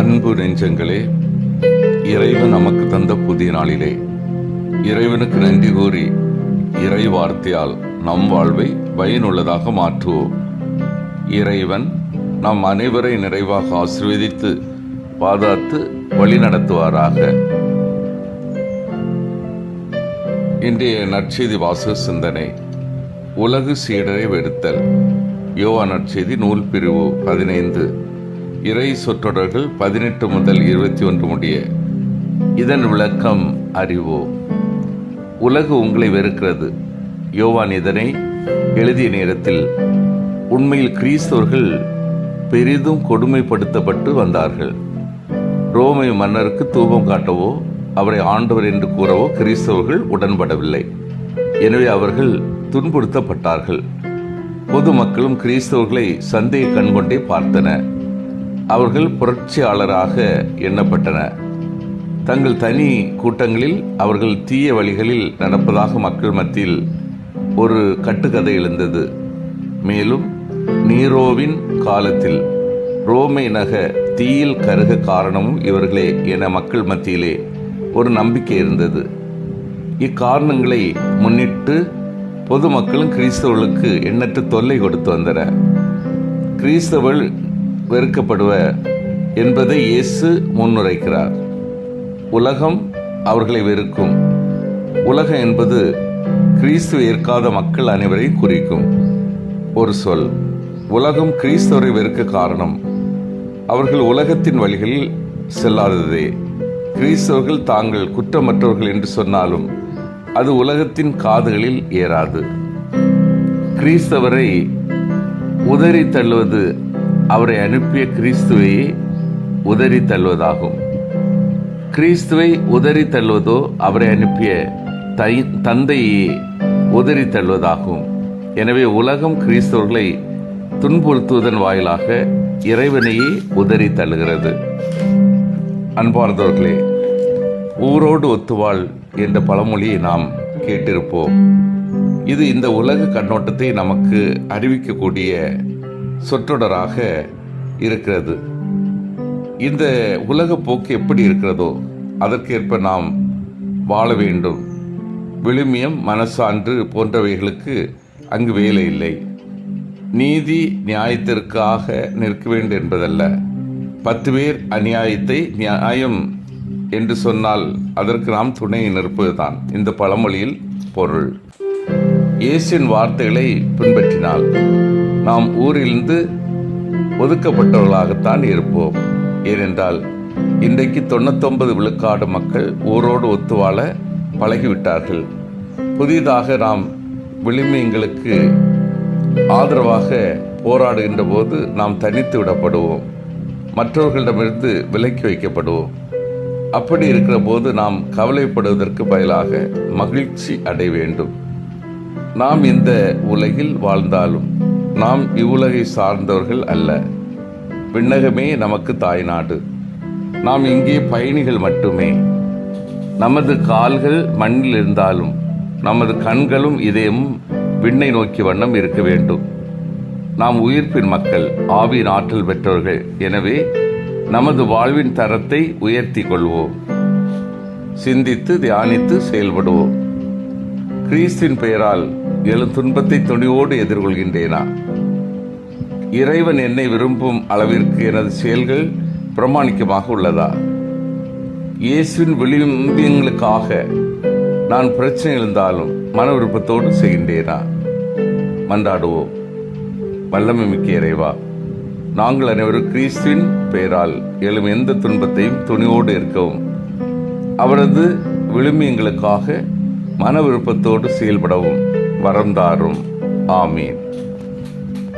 அன்பு நெஞ்சங்களே இறைவன் நமக்கு தந்த புதிய நாளிலே இறைவனுக்கு நன்றி கூறி இறை வார்த்தையால் நம் வாழ்வை பயனுள்ளதாக மாற்றுவோம். இறைவன் நம் அனைவரை நிறைவாக ஆசீர்வதித்து பாதாத்து வழி நடத்துவாராக. இன்றைய நற்செய்தி வாசக சிந்தனை உலகு சீடரை வெறுத்தல். யோவா நற்செய்தி நூல் பிரிவு பதினைந்து. இறை சொற்றொடர்கள் பதினெட்டு முதல் இருபத்தி ஒன்று முடிய இதன் விளக்கம் அறிவோம். உலகு உங்களை வெறுக்கிறது. யோவான் இதனை எழுதிய நேரத்தில் உண்மையில் கிறிஸ்தவர்கள் பெரிதும் கொடுமைப்படுத்தப்பட்டு வந்தார்கள். ரோமை மன்னருக்கு தூபம் காட்டவோ அவரை ஆண்டவர் என்று கூறவோ கிறிஸ்தவர்கள் உடன்படவில்லை. எனவே அவர்கள் துன்புறுத்தப்பட்டார்கள். பொதுமக்களும் கிறிஸ்தவர்களை சந்தேக கண்கொண்டே பார்த்தனர். அவர்கள் புரட்சியாளராக எண்ணப்பட்டனர். தங்கள் தனி கூட்டங்களில் அவர்கள் தீய வழிகளில் நடப்பதாக மக்கள் மத்தியில் ஒரு கட்டுக்கதை எழுந்தது. மேலும் நீரோவின் காலத்தில் ரோமை நக தீயில் கருக காரணமும் இவர்களே என மக்கள் மத்தியிலே ஒரு நம்பிக்கை இருந்தது. இக்காரணங்களை முன்னிட்டு பொதுமக்களும் கிறிஸ்தவர்களுக்கு எண்ணற்ற தொல்லை கொடுத்து வந்தனர். கிறிஸ்தவள் வெறுக்கப்படுவர் என்பதை இயேசு முன்னுரைக்கிறார். உலகம் அவர்களை வெறுக்கும். உலகம் என்பது கிறிஸ்துவ ஏற்காத மக்கள் அனைவரையும் குறிக்கும். ஒரு சொல் உலகம் கிறிஸ்தவரை வெறுக்க காரணம். அவர்கள் உலகத்தின் வழிகளில் செல்லாததே. கிறிஸ்தவர்கள் தாங்கள் குற்றமற்றவர்கள் என்று சொன்னாலும் அது உலகத்தின் காதுகளில் ஏறாது. கிறிஸ்தவரை உதறி தள்ளுவது அவரை அனுப்பிய கிறிஸ்துவையே உதறி தள்ளுவதாகும். கிறிஸ்துவை உதறி தள்ளுவதோ அவரை அனுப்பிய தை தந்தையே உதறி தள்ளுவதாகும். எனவே உலகம் கிறிஸ்தவர்களை துன்புறுத்துவதன் வாயிலாக இறைவனையே உதறி தள்ளுகிறது. அன்பார்ந்தவர்களே ஊரோடு ஒத்துவாள் என்ற பழமொழியை நாம் கேட்டிருப்போம். இது இந்த உலக கண்ணோட்டத்தை நமக்கு அறிவிக்கக்கூடிய சொற்றொடராக இருக்கிறது. இந்த உலக போக்கு எப்படி இருக்கிறதோ அதற்கேற்ப நாம் வாழ வேண்டும். விழுமியம் மனசான்று போன்றவைகளுக்கு அங்கு வேலை இல்லை. நீதி நியாயத்திற்காக நிற்க வேண்டும் என்பதல்ல. பத்து பேர் அநியாயத்தை நியாயம் என்று சொன்னால் அதற்கு நாம் துணை நிற்பதுதான் இந்த பழமொழியில் பொருள். இயேசுவின் வார்த்தைகளை பின்பற்றினால் நாம் ஊரிலிருந்து ஒதுக்கப்பட்டவர்களாகத்தான் இருப்போம். ஏனென்றால் இன்றைக்கு தொண்ணூத்தொன்பது விழுக்காடு மக்கள் ஊரோடு ஒத்து வாழ பழகிவிட்டார்கள். புதிதாக நாம் விளிமியங்களுக்கு ஆதரவாக போராடுகின்ற போது நாம் தனித்து விடப்படுவோம். மற்றவர்களிடமிருந்து விலக்கி வைக்கப்படுவோம். அப்படி இருக்கிற போது நாம் கவலைப்படுவதற்கு பதிலாக மகிழ்ச்சி அடைய வேண்டும். நாம் இந்த உலகில் வாழ்ந்தாலும் நாம் இவ்வுலகை சார்ந்தவர்கள் அல்ல. விண்ணகமே நமக்கு தாய்நாடு. நாம் இங்கே பயணிகள் மட்டுமே. நமது கால்கள் மண்ணில் இருந்தாலும் நமது கண்களும் இதயமும் விண்ணை நோக்கி வண்ணம் இருக்க வேண்டும். நாம் உயிர்ப்பின் மக்கள் ஆவியின் ஆற்றல் பெற்றவர்கள். எனவே நமது வாழ்வின் தரத்தை உயர்த்தி கொள்வோம். சிந்தித்து தியானித்து செயல்படுவோம். கிறிஸ்தின் பெயரால் எழும் துன்பத்தை துணிவோடு எதிர்கொள்கின்றேனா? இறைவன் என்னை விரும்பும் அளவிற்கு எனது செயல்கள் பிரமாணிக்கமாக உள்ளதா? இயேசுவின் விளிம்பியங்களுக்காக நான் பிரச்சனை இருந்தாலும் மன விருப்பத்தோடு செய்கின்றேனா? மன்றாடுவோம். வல்லமை மிக்க இறைவா நாங்கள் அனைவரும் கிறிஸ்துவின் பெயரால் எழும் எந்த துன்பத்தையும் துணிவோடு இருக்கவும் அவரது விளிம்பியங்களுக்காக மன விருப்பத்தோடு செயல்படவும் வரம் தாரும். ஆமீன்.